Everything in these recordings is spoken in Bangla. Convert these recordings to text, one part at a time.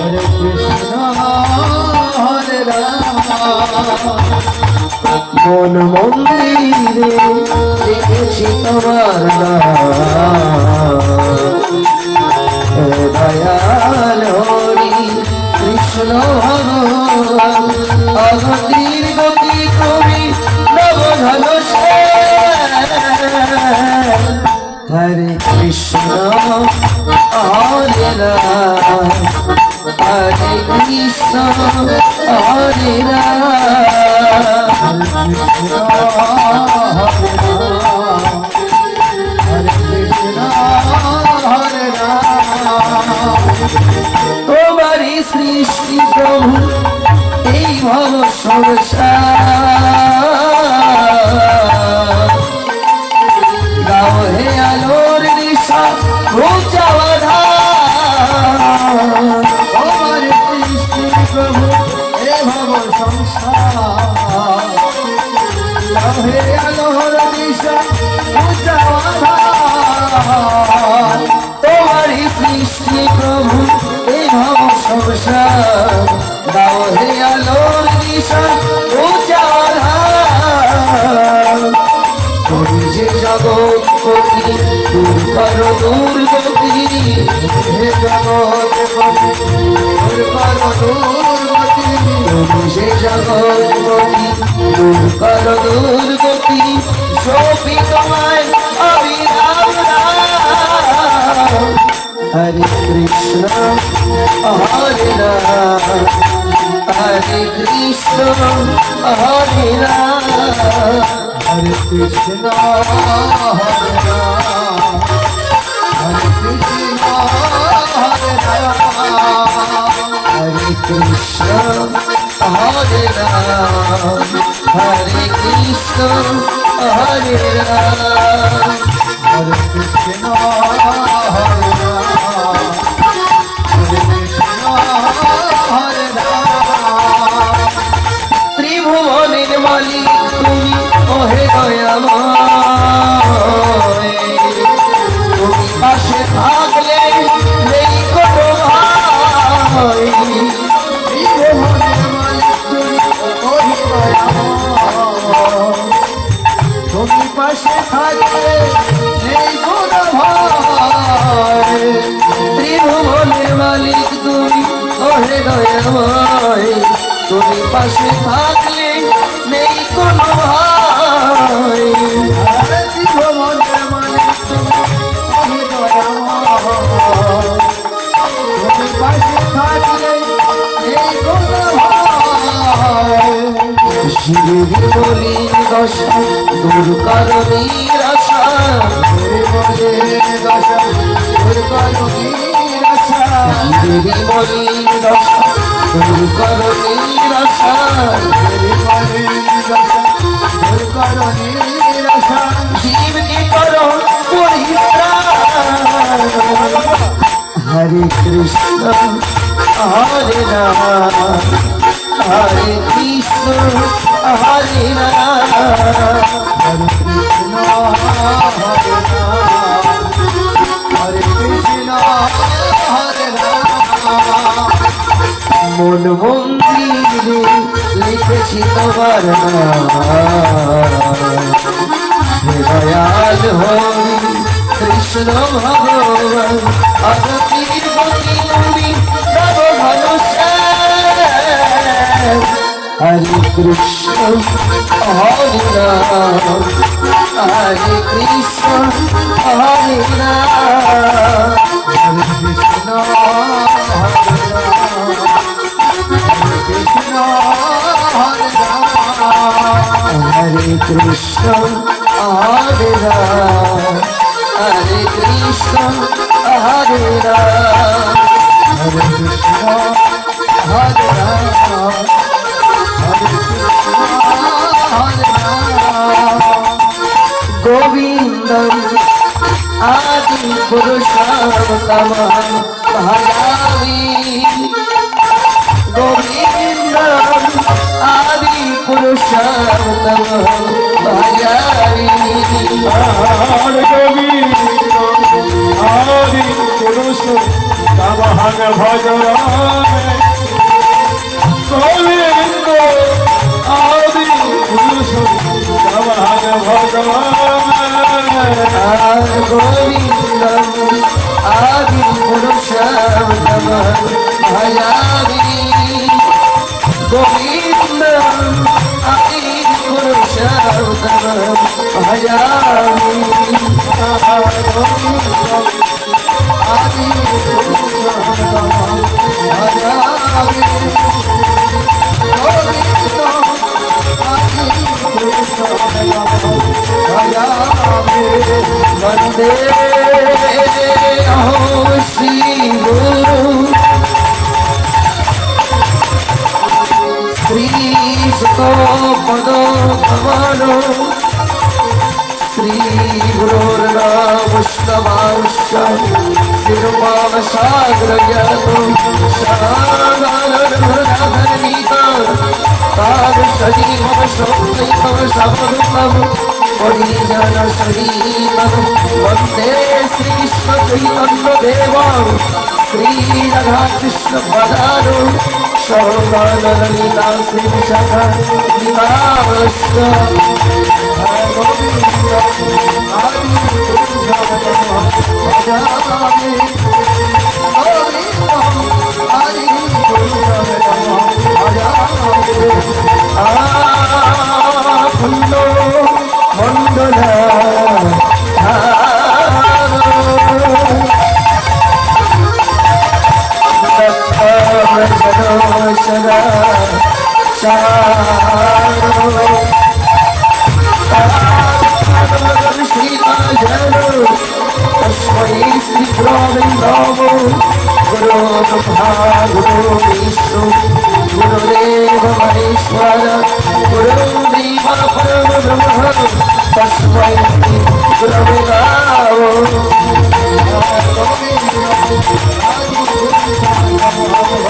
হরে কৃষ্ণ, হরে মন মন্দিরে দেখেছি তোমার দয়াল হরি কৃষ্ণ ভগবান, অগতির গতি তুমি হরে কৃষ্ণ, হরে রাম। হরে কৃষ্ণ হরে তোমারই সৃষ্টি প্রভু এই সংসার। ভব সংসার। হে আলোহর দিশা হে আলোর দিশা দূর তুমি যে জগৎ পতি দূর করো দুর্গতি সপি তোমায় অবিরাম রাম। হরে কৃষ্ণ, হরে রাম। হরে কৃষ্ণ, হরে রাম। হরে কৃষ্ণ, হরে রাম। হরে কৃষ্ণ, হরে Ram. Hare Krishna, Hare Ram, Hare Krishna, Hare Ram, Hare Krishna, Hare Ram. মালিক তুমি ওহে দয়াময় তুমি পাশে থাক হয়। তুমি পাশে থাকলে নেই কোনো ভয়। মানে তুমি পাশে থাকলে নেই কোনো দশা দূর করণী রসা হরি বলে দশা দূর করো নিরাশা। জীবকে করো পরিত্রাণ হরে কৃষ্ণ হরে রাম হরে কৃষ্ণ হরে রাম হরে কৃষ্ণ হরে রাম হরে কৃষ্ণ হরে রাম মন মন্দিরে লিখেছি তোমার দয়াল হরি, কৃষ্ণ ভগবান নব হরে কৃষ্ণ, হরে রাম, হরে কৃষ্ণ, হরে রাম। হরে কৃষ্ণ, হরে কৃষ্ণ হরে রাম। হরে কৃষ্ণ হরে রাম। হরে কৃষ্ণ, হরে হরে কৃষ্ণ, হরে রাম। গোবিন্দম আদি পুরুষোত্তম তাবাহান ভজরামে গোবিন্দ আদি পুরুষ ভজরামে আর গোবিন্দম আদি পুরুষম ভয়ামি वंदे होशी गुरु श्री सुतो पदो भवानो श्री गुरुर्नाम विष्णवांश कृपां सागरजतु सागरधरनीता तादृशरी मम शोकै तव शब्दं श्री वन्दे श्रीकृष्णचैतन्यदेवां श्री सर्वानलिता श्रीशखा निवास মন্ডলা গুরু বিষ্ণু গুরুদেব মহেশ্বর গুরু দেব পরম ব্রহ্ম তস্মৈ গুরবে নমো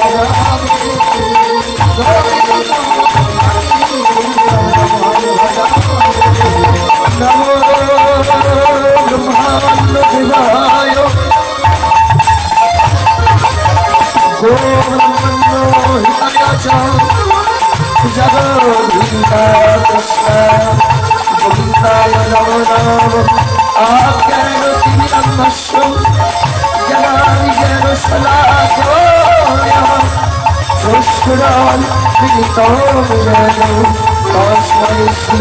নমো নম আজ্ঞান তিমিরন্দস্য জনানি জন শলাকোয় সুষ্ঠুরান প্রীতম জয় তস্মৈ শ্রী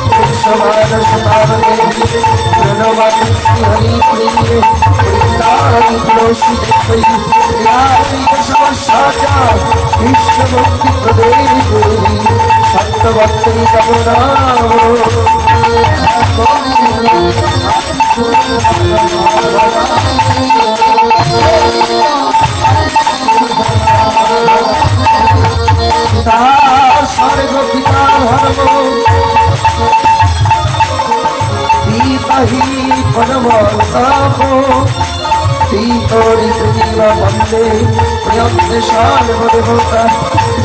কৃষ্ণভক্তি প্রদেবী সত্যভক্তি তাহার স্বর্গ পিতা ধর্ম পিতাহি পদমতাপ পিতরি পৃথিব বন্দে প্রিয়ন্তে সর্বদেবতা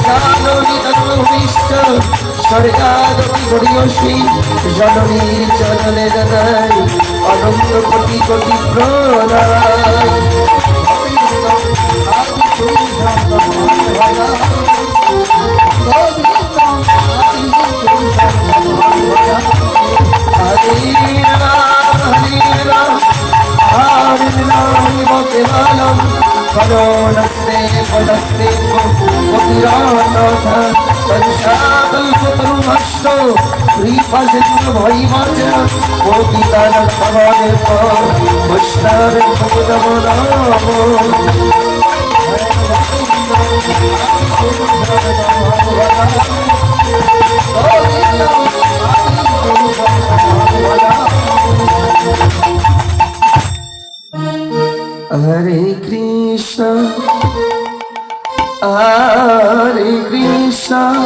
জাননি তন্মভূমিষ্ঠ স্বর্গাদপি গরিয়সী জননীর চরণে দদাই অনন্ত কোটি কোটি প্রণাম। তরুণস্য শ্রীপাশিন্দ ভৈমাচ পতিতার খবরের বৈষ্ণবের ভগবরাম হরে কৃষ্ণ হরে কৃষ্ণ।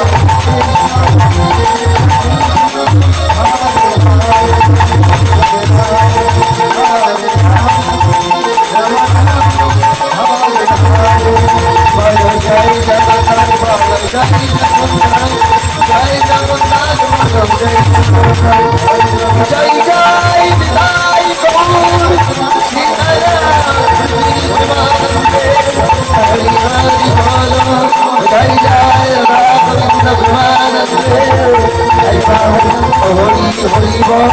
হরি হরি বল